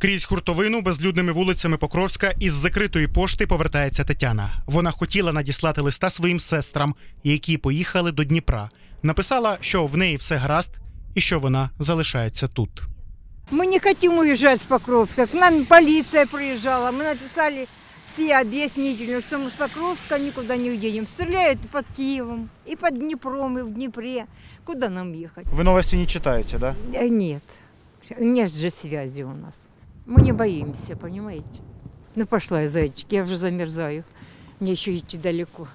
Крізь хуртовину безлюдними вулицями Покровська із закритої пошти повертається Тетяна. Вона хотіла надіслати листа своїм сестрам, які поїхали до Дніпра. Написала, що в неї все гаразд і що вона залишається тут. Мы не хотим уезжать с Покровска. К нам полиция приезжала. Мы написали все объяснительную, что мы с Покровска никуда не уедем. Стреляют и под Киевом, и под Днепром, и в Днепре. Куда нам ехать? Ви новості не читаєте, да? Э, Нет. Нет же связи у нас. Мы не боимся, понимаете? Ну пошла зайчик, я уже замерзаю. Мне еще идти далеко.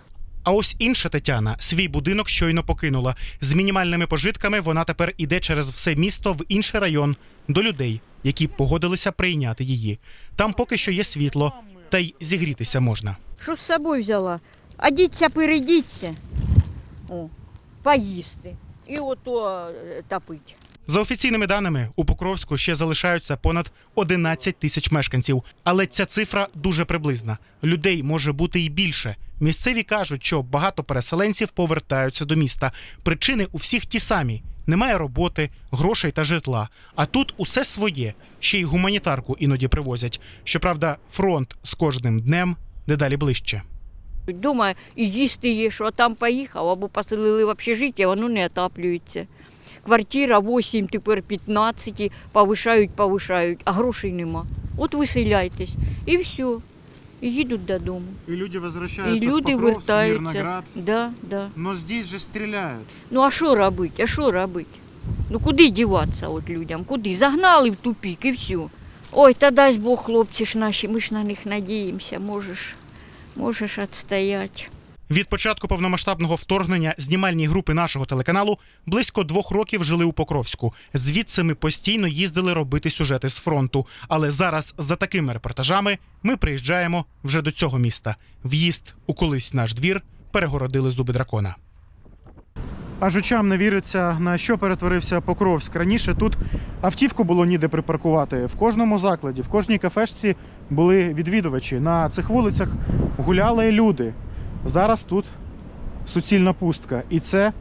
А ось інша Тетяна свій будинок щойно покинула. З мінімальними пожитками вона тепер іде через все місто в інший район до людей, які погодилися прийняти її. Там поки що є світло, та й зігрітися можна. Що з собою взяла? Одіться, перейдіться, о, поїсти і ото е, топить. За офіційними даними, у Покровську ще залишаються понад 11 тисяч мешканців, але ця цифра дуже приблизна. Людей може бути і більше. Місцеві кажуть, що багато переселенців повертаються до міста. Причини у всіх ті самі: немає роботи, грошей та житла. А тут усе своє. Ще й гуманітарку іноді привозять. Щоправда, фронт з кожним днем дедалі ближче. Дома і їсти є, що там поїхав, або поселили в общежиття, воно не отаплюється. Квартира 8, тепер 15, повишають, повишають, а грошей нема. От виселяйтесь, і все. І їдуть додому. І люди І возвращаються люди вертаються. Да, да. Но здесь же стріляють. Ну а що робити? А що робити? Ну куди діватися от людям? Куди? Загнали в тупік і все. Ой, та дасть Бог, хлопці ж наші, ми ж на них надіємося, можеш, можеш відстояти. Від початку повномасштабного вторгнення знімальні групи нашого телеканалу близько двох років жили у Покровську. Звідси ми постійно їздили робити сюжети з фронту. Але зараз за такими репортажами ми приїжджаємо вже до цього міста. В'їзд у колись наш двір перегородили зуби дракона. Аж очам не віриться, на що перетворився Покровськ. Раніше тут автівку було ніде припаркувати. В кожному закладі, в кожній кафешці були відвідувачі. На цих вулицях гуляли люди. Зараз тут суцільна пустка, і це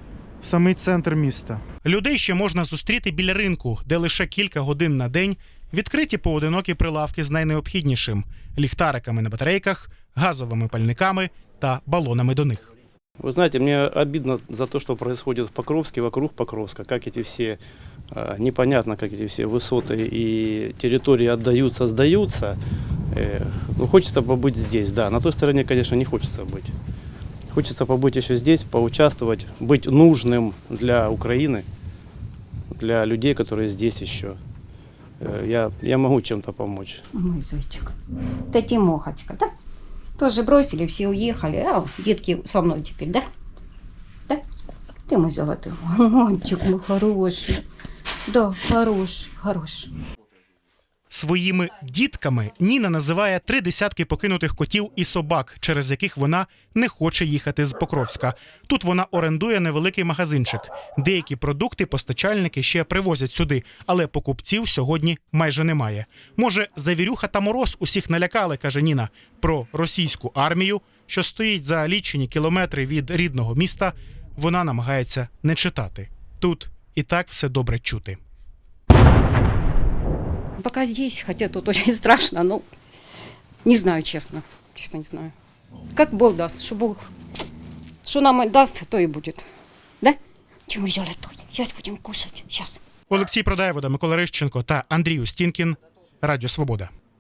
самий центр міста. Людей ще можна зустріти біля ринку, де лише кілька годин на день відкриті поодинокі прилавки з найнеобхіднішим ліхтариками на батарейках, газовими пальниками та балонами до них. Вы знаете, мне обидно за то, что происходит в Покровске, вокруг Покровска, как эти все, э, непонятно, как эти все высоты и территории отдаются, сдаются. Э, ну, хочется побыть здесь, да. На той стороне, конечно, не хочется быть. Хочется побыть еще здесь, поучаствовать, быть нужным для Украины, для людей, которые здесь еще. Э, я, я могу чем-то помочь. Мой зайчик. Это Тимохочка, да? Тоже бросили, все уехали, а детки со мной теперь, да? Да? Ты мой золотой. Мальчик мой хороший. Да, хороший, хороший. Своїми дітками Ніна називає три десятки покинутих котів і собак, через яких вона не хоче їхати з Покровська. Тут вона орендує невеликий магазинчик. Деякі продукти постачальники ще привозять сюди, але покупців сьогодні майже немає. Може, завірюха та мороз усіх налякали, каже Ніна. Про російську армію, що стоїть за лічені кілометри від рідного міста, вона намагається не читати. Тут і так все добре чути. Пока здесь, хотя тут очень страшно, ну, не знаю, честно. Честно не знаю. Как Бог даст, что Бог, что нам даст, то и будет. Да? Чем взяли тут? Сейчас будем кушать. Сейчас. Олексій Продаєвода, Микола Рищенко та Андрій Устінкін. Радіо Свобода.